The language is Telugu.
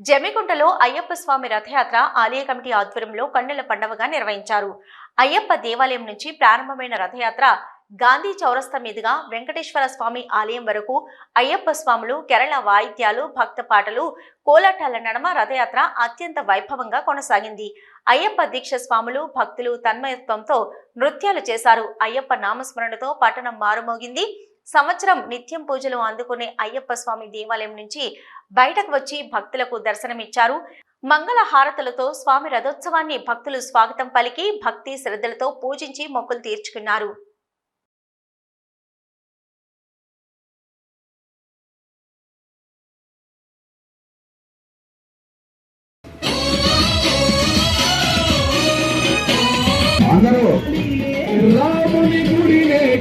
జమిగుంటలో అయ్యప్ప స్వామి రథయాత్ర ఆలయ కమిటీ ఆధ్వర్యంలో కన్నుల పండవగా నిర్వహించారు. అయ్యప్ప దేవాలయం నుంచి ప్రారంభమైన రథయాత్ర గాంధీ చౌరస్తా మీదుగా వెంకటేశ్వర స్వామి ఆలయం వరకు అయ్యప్ప స్వాములు కేరళ వాయిద్యాలు భక్త పాటలు కోలాటాల నడమ రథయాత్ర అత్యంత వైభవంగా కొనసాగింది. అయ్యప్ప దీక్ష స్వాములు భక్తులు తన్మయత్వంతో నృత్యాలు చేశారు. అయ్యప్ప నామస్మరణతో పట్టణం మారుమోగింది. సంవత్సరం నిత్యం పూజలు అందుకునే అయ్యప్ప స్వామి దేవాలయం నుంచి బయటకు వచ్చి భక్తులకు దర్శనమిచ్చారు. మంగళ హారతులతో స్వామి రథోత్సవాన్ని భక్తులు స్వాగతం పలికి భక్తి శ్రద్ధలతో పూజించి మొక్కులు తీర్చుకున్నారు. అందరూ రాముని